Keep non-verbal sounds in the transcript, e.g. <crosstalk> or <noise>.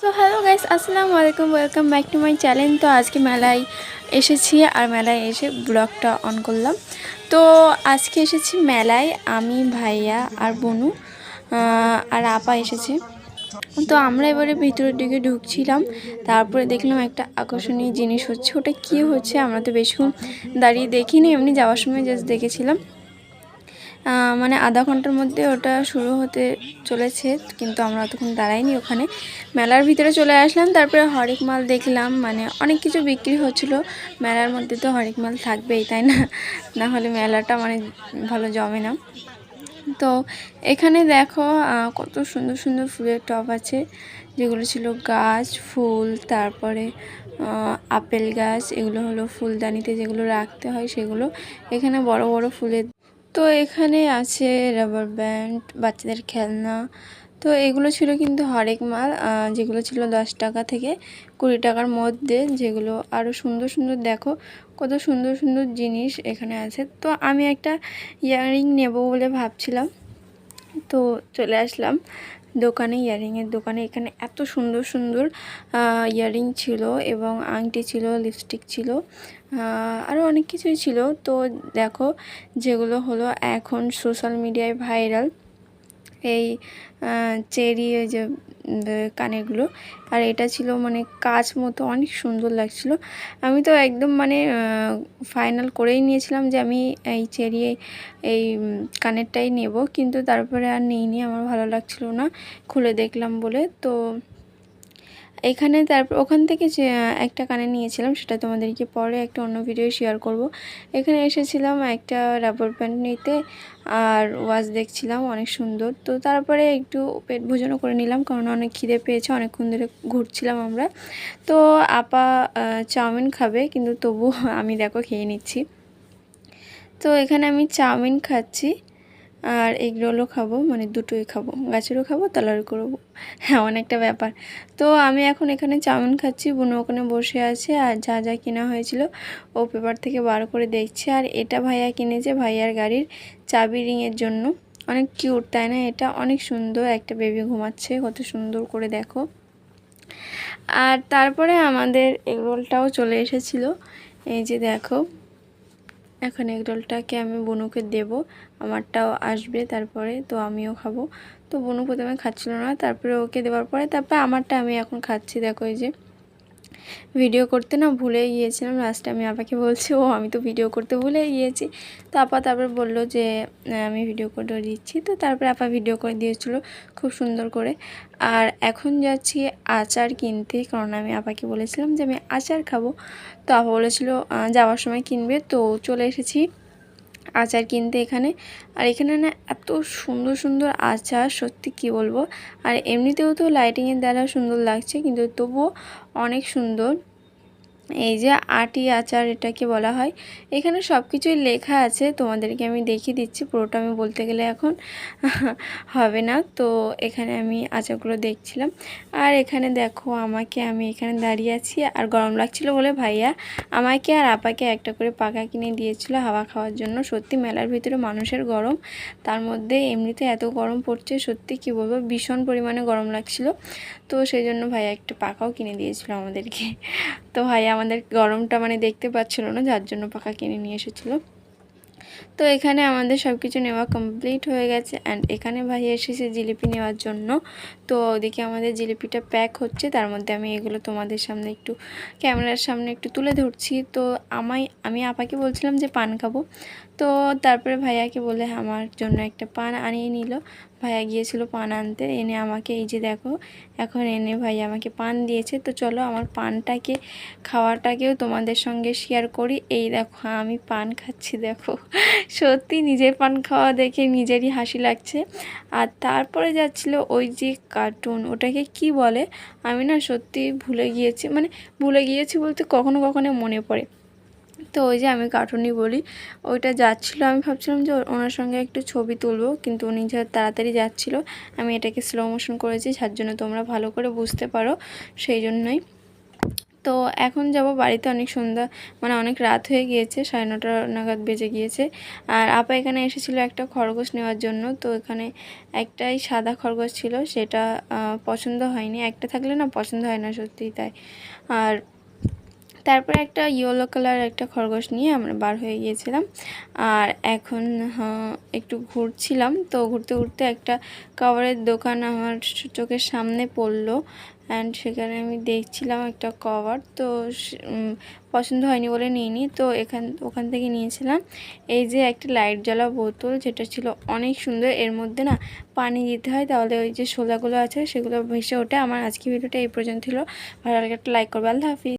So hello guys আসসালামু আলাইকুম welcome back to my channel তো আজকে মেলায় এসেছি আর মেলায় এসে ব্লগটা অন করলাম। তো আজকে এসেছি মেলায় আমি, ভাইয়া আর বনু আর আপা এসেছে। তো আমরা এবারে ভিতরের দিকে ঢুকছিলাম, তারপরে দেখলাম একটা আকর্ষণীয় জিনিস হচ্ছে, ওটা কী হচ্ছে আমরা তো বেশিক্ষণ দাঁড়িয়ে দেখিনি, এমনি যাওয়ার সময় জাস্ট দেখেছিলাম। মানে আধা ঘণ্টার মধ্যে ওটা শুরু হতে চলেছে, কিন্তু আমরা অতক্ষণ দাঁড়াইনি ওখানে। মেলার ভিতরে চলে আসলাম, তারপরে হরেক মাল দেখলাম মানে অনেক কিছু বিক্রি হচ্ছিল। মেলার মধ্যে তো হরেক মাল থাকবেই, তাই না? না হলে মেলাটা মানে ভালো জমে না। তো এখানে দেখো কত সুন্দর সুন্দর ফুলের টব আছে, যেগুলো ছিল গাছ, ফুল, তারপরে আপেল গাছ, এগুলো হলো ফুলদানিতে যেগুলো রাখতে হয় সেগুলো। এখানে বড় বড় ফুলের তো এখানে আছে রাবার ব্যান্ড বাচ্চাদের খেলনা। তো এগুলো ছিল কিন্তু হরেক মাল যেগুলো ছিল দশ টাকা থেকে কুড়ি টাকার মধ্যে, যেগুলো আরও সুন্দর সুন্দর দেখো, কত সুন্দর সুন্দর জিনিস এখানে আছে। তো আমি একটা ইয়াররিং নেব বলে ভাবছিলাম। তো চলে আসলাম। দোকানে ইয়াররিংয়ের দোকানে। এখানে এত সুন্দর সুন্দর ইয়াররিং ছিল এবং আংটি ছিল, লিপস্টিক ছিল আরও অনেক কিছুই ছিল। তো দেখো, যেগুলো হলো এখন সোশ্যাল মিডিয়ায় ভাইরাল। এই চেরি, ওই যে কানেরগুলো। আর এটা ছিল মানে কাজ মতো, অনেক সুন্দর লাগছিল। আমি তো একদম মানে ফাইনাল করেই নিয়েছিলাম যে আমি এই চেরি, এই কানেরটাই নেব। কিন্তু তারপরে আর নিইনি, আমার ভালো লাগছিল না। খুলে দেখলাম বলে। তো এখানে তারপর ওখান থেকে যে একটা কানে নিয়েছিলাম, সেটা তোমাদেরকে পরে একটা অন্য ভিডিও শেয়ার করব। এখানে এসেছিলাম একটা রাবার প্যান্ট নিতে, আর ওয়াচ দেখছিলাম, অনেক সুন্দর। তো তারপরে একটু পেট ভোজনও করে নিলাম, কারণ অনেক খিদে পেয়েছে, অনেকক্ষণ ধরে ঘুরছিলাম আমরা। তো আপা চাউমিন খাবে, কিন্তু তবু আমি দেখো খেয়ে নিচ্ছি। তো এখানে আমি চাউমিন খাচ্ছি। আর এগ রোলও খাব মানে দুটোই খাব। গাছেরও খাব, তালারও করব। হ্যাঁ অনেকটা ব্যাপার। তো আমি এখন এখানে চাউমিন খাচ্ছি বুনো ওখানে বসে আছে আর যা যা কেনা হয়েছিল ও পেপার থেকে বার করে দেখছে। আর এটা ভাইয়া কিনেছে ভাইয়ার গাড়ির চাবি রিংয়ের জন্য। অনেক কিউট, তাই না? এটা অনেক সুন্দর, একটা বেবি ঘুমাচ্ছে, কত সুন্দর করে দেখো। আর তারপরে আমাদের এগরোলটাও চলে এসেছিল। এই যে দেখো। এখন এগরোলটাকে আমি বনুকে দেব। আমারটাও আসবে, তারপরে তো আমিও খাব। তো বনু প্রথমে খাচ্ছিল না, তারপরে ওকে দেওয়ার পরে তারপরে আমারটা আমি এখন খাচ্ছি। দেখো এই যে ভিডিও করতে না ভুলে গিয়েছিলাম। লাস্টে আমি আপাকে বলছি, ও, আমি তো ভিডিও করতে ভুলে গিয়েছি। তো আপা তারপর বলল যে আমি ভিডিও করে দিচ্ছি। তো তারপরে আপা ভিডিও করে দিয়েছিল খুব সুন্দর করে। আর এখন যাচ্ছি আচার কিনতে, কারণ আমি আপাকে বলেছিলাম যে, আমি আচার খাব। তো আপা বলেছিল যাওয়ার সময় কিনবে। তো চলে এসেছি আচার কিনতে এখানে। আর এখানে না এত সুন্দর সুন্দর আচার, সত্যি কি বলব? আর এমনিতেও তো লাইটিংয়ের দ্বারা সুন্দর লাগছে, কিন্তু তবুও অনেক সুন্দর। এই যে আটি আচার এটাকে বলা হয়। এখানে সব কিছুই লেখা আছে, তোমাদেরকে আমি দেখিয়ে দিচ্ছি, পুরোটা আমি বলতে গেলে এখন <laughs> হবে না। তো এখানে আমি আচারগুলো দেখছিলাম। আর এখানে দেখো আমাকে, আমি এখানে দাঁড়িয়ে আছি। আর গরম লাগছিল বলে ভাইয়া আমাকে আর আপাকে একটা করে পাকা কিনে দিয়েছিল হাওয়া খাওয়ার জন্য। সত্যি মেলার ভিতরে মানুষের গরম, তার মধ্যে এমনিতে এত গরম পড়ছে, সত্যি কি বলব, ভীষণ পরিমাণে গরম লাগছিল। তো সেই জন্য ভাইয়া একটা পাকাও কিনে দিয়েছিল আমাদেরকে। তো ভাই আমাদের গরমটা মানে দেখতে পাচ্ছিল না যার জন্য পাখা কিনে নিয়ে এসেছিল। তো এখানে আমাদের সব কিছু নেওয়া কমপ্লিট হয়ে গেছে অ্যান্ড এখানে ভাই এসেছে জিলিপি নেওয়ার জন্য। তো ওদিকে আমাদের জিলিপিটা প্যাক হচ্ছে, তার মধ্যে আমি এগুলো তোমাদের সামনে একটু, ক্যামেরার সামনে একটু তুলে ধরছি। তো আমায়, আমি আপাকে বলছিলাম যে পান খাব। তো তারপরে ভাইয়াকে বলে আমার জন্য একটা পান আনিয়ে নিল। ভাইয়া গিয়েছিল পান আনতে, এনে আমাকে এই যে দেখো, এখন এনে ভাইয়া আমাকে পান দিয়েছে। তো চলো আমার পানটাকে, খাওয়াটাকেও তোমাদের সঙ্গে শেয়ার করি। এই দেখো, আমি পান খাচ্ছি, দেখো। সত্যি নিজের পান খাওয়া দেখে নিজেরই হাসি লাগছে। আর তারপরে যাচ্ছিল ওই যে কার্টুন ওটাকে কি বলে? আমি না সত্যি ভুলে গিয়েছি মানে ভুলে গিয়েছি বলতে কখনো কখনো মনে পড়ে। তো ওই যে আমি কার্টুনই বলি, ওইটা যাচ্ছিল, আমি ভাবছিলাম যে ওনার সঙ্গে একটু ছবি তুলবো, কিন্তু উনি যা তাড়াতাড়ি যাচ্ছিল, আমি এটাকে স্লো মোশন করেছি, যার জন্য তোমরা ভালো করে বুঝতে পারো, সেই জন্যই। তো এখন যাব বাড়িতে অনেক সন্ধ্যা মানে অনেক রাত হয়ে গিয়েছে, সাড়ে নটা নাগাদ বেজে গিয়েছে। আর আপা এখানে এসেছিল একটা খরগোশ নেওয়ার জন্য, তো এখানে একটাই সাদা খরগোশ ছিল, সেটা পছন্দ হয়নি। একটা থাকলে না পছন্দ হয় না সত্যিই তাই। আর তারপরে একটা ইয়েলো কালার একটা খরগোশ নিয়ে আমরা বার হয়ে গিয়েছিলাম। আর এখন একটু ঘুরছিলাম, তো ঘুরতে ঘুরতে একটা কভারের দোকান আমার চোখের সামনে পড়ল। অ্যান্ড সেখানে আমি দেখছিলাম একটা কভার তো পছন্দ হয়নি বলে নিইনি। তো এখান, ওখান থেকে নিয়েছিলাম। এই যে একটা লাইট জ্বালা বোতল, যেটা ছিল অনেক সুন্দর, এর মধ্যে না পানি দিতে হয়, তাহলে ওই যে শোলাগুলো আছে, সেগুলো ভেসে ওঠে। আমার আজকে ভিডিওটা এই পর্যন্ত ছিল। ভালো লাগে একটা লাইক করবে। আল্লাহ হাফিজ।